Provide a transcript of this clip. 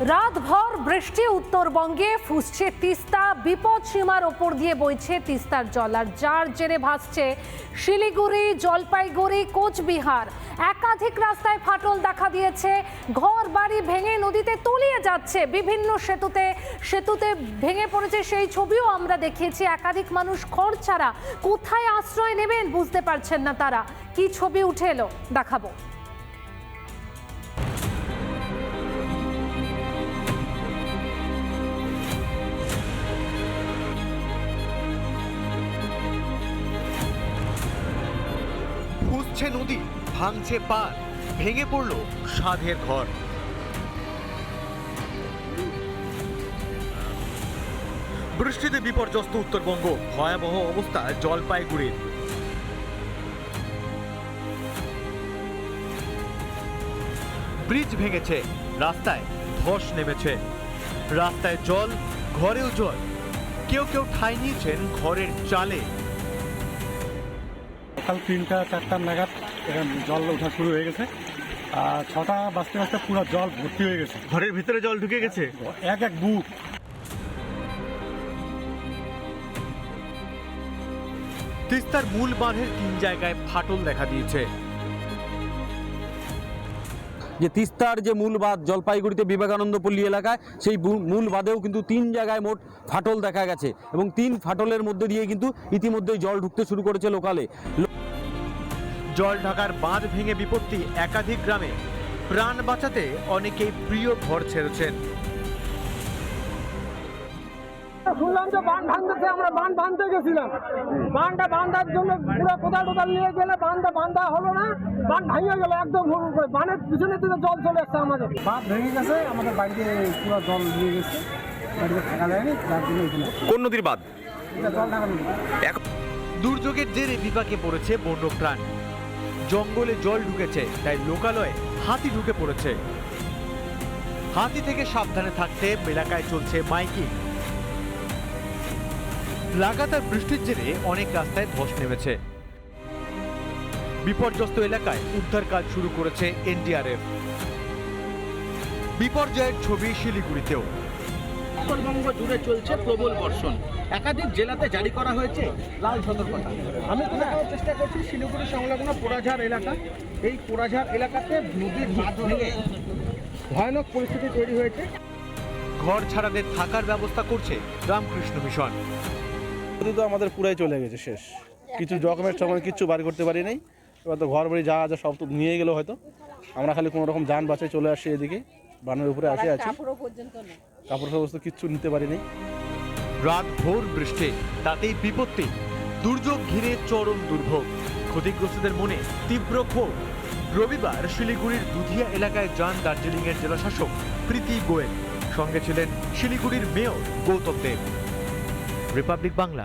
রাতভর বৃষ্টি উত্তরবঙ্গে, ফুসছে তিস্তা, বিপদ সীমার ওপর দিয়ে বইছে তিস্তার জল। আর যার জেরে ভাসছে শিলিগুড়ি, জলপাইগুড়ি, কোচবিহার। একাধিক রাস্তায় ফাটল দেখা দিয়েছে। ঘর বাড়ি ভেঙে নদীতে তলিয়ে যাচ্ছে। বিভিন্ন সেতুতে সেতুতে ভেঙে পড়েছে সেই ছবিও আমরা দেখিয়েছি। একাধিক মানুষ ঘর ছাড়া কোথায় আশ্রয় নেবেন বুঝতে পারছেন না তারা। কি ছবি উঠে এলো, দেখাবো। ফুসছে নদী, ভাঙছে পার, ভেঙে পড়ল সাধের ঘর। বৃষ্টিতে বিপর্যস্ত উত্তরবঙ্গ, ভয়াবহ অবস্থা জলপাইগুড়ির। ব্রিজ ভেঙেছে, রাস্তায় ধস নেমেছে। রাস্তায় জল, ঘরেও জল। কেউ কেউ ঠাঁই নিয়েছেন ঘরের চালে। সকাল তিনটা চারটা নাগাদ জল ওঠা শুরু হয়ে গেছে। আর ছটা বাজতে বাজতে পুরো জল ভর্তি হয়ে গেছে। ঘরের ভিতরে জল ঢুকে গেছে? এক এক বুক। তিস্তার মূল বাঁধের তিন জায়গায় ফাটল দেখা দিয়েছে। যে তিস্তার যে মূল বাঁধ জলপাইগুড়িতে বিবেকানন্দ পল্লী এলাকায় সেই মূল বাঁধেও কিন্তু তিন জায়গায় মোট ফাটল দেখা গেছে। এবং তিন ফাটলের মধ্যে দিয়ে কিন্তু ইতিমধ্যেই জল ঢুকতে শুরু করেছে লোকালে। জল ঢাকার বাঁধ ভেঙে বিপত্তি একাধিক গ্রামে। প্রাণ বাঁচাতে অনেকেই প্রিয় ঘর ছেড়েছেন। শুনলাম যে বান ভাঙতেছে আমরা বান বাঁধতে গেছিলাম। বানটা বাঁধার জন্য পুরো কোদাল টোদাল নিয়ে গেলে বানটা বাঁধা হলো না বান ভাঙে গেল একদম হুড় করে। বানের পিছনে থেকে জল চলে এসছে আমাদের। বাঁধ ভেঙে গেছে আমাদের বাড়িতে পুরো জল নিয়ে গেছে। বাড়িতে থাকা যায়নি যার জন্য কোন নদীর বাঁধ? এটা জল ঢাকা নদী। দুর্যোগের জেরে বিপাকে পড়েছে বন্যপ্রাণ। জঙ্গলে জল ঢুকেছে, তাই লোকালয়ে হাতি ঢুকে পড়েছে। হাতি থেকে সাবধানে থাকতে এলাকায় চলছে মাইকিং। লাগাতার বৃষ্টির জেরে অনেক রাস্তায় ধস নেমেছে। বিপর্যস্ত এলাকায় উদ্ধার কাজ শুরু করেছে এনডিআরএফ। বিপর্যয়ের ছবি শিলিগুড়িতেও। উত্তরবঙ্গ জুড়ে চলছে প্রবল বর্ষণ। একাধিক জেলাতে জারি করা হয়েছে লাল সতর্কতা। আমি তুলে দেওয়ার চেষ্টা করছি শিলিগুড়ি সংলগ্ন পোড়াঝাড় এলাকা। এই পোড়াঝাড় এলাকাতে নদীর বাঁধ ভেঙে ভয়ানক পরিস্থিতি তৈরি হয়েছে। ঘর ছাড়াদের থাকার ব্যবস্থা করছে রামকৃষ্ণ মিশন। তো আমাদের পুরাই চলে গেছে শেষ। কিছু ডকুমেন্ট টকুমেন্ট কিছু বার করতে পারি নাই। এবার তো ঘর বাড়ি যা আছে সব তো নিয়ে গেলো হয়তো। আমরা খালি কোনো রকম যান বাঁচে চলে আসি এদিকে। বানের উপরে আসে আছি। কাপড় সমস্ত কিচ্ছু নিতে পারিনি। রাত ভোর বৃষ্টি তাতেই বিপত্তি। দুর্যোগ ঘিরে চরম দুর্ভোগ। ক্ষতিগ্রস্তদের মনে তীব্র ক্ষোভ। রবিবার শিলিগুড়ির দুধিয়া এলাকায় যান দার্জিলিং এর জেলাশাসক প্রীতি গোয়েল। সঙ্গে ছিলেন শিলিগুড়ির মেয়র গৌতম দেব। রিপাবলিক বাংলা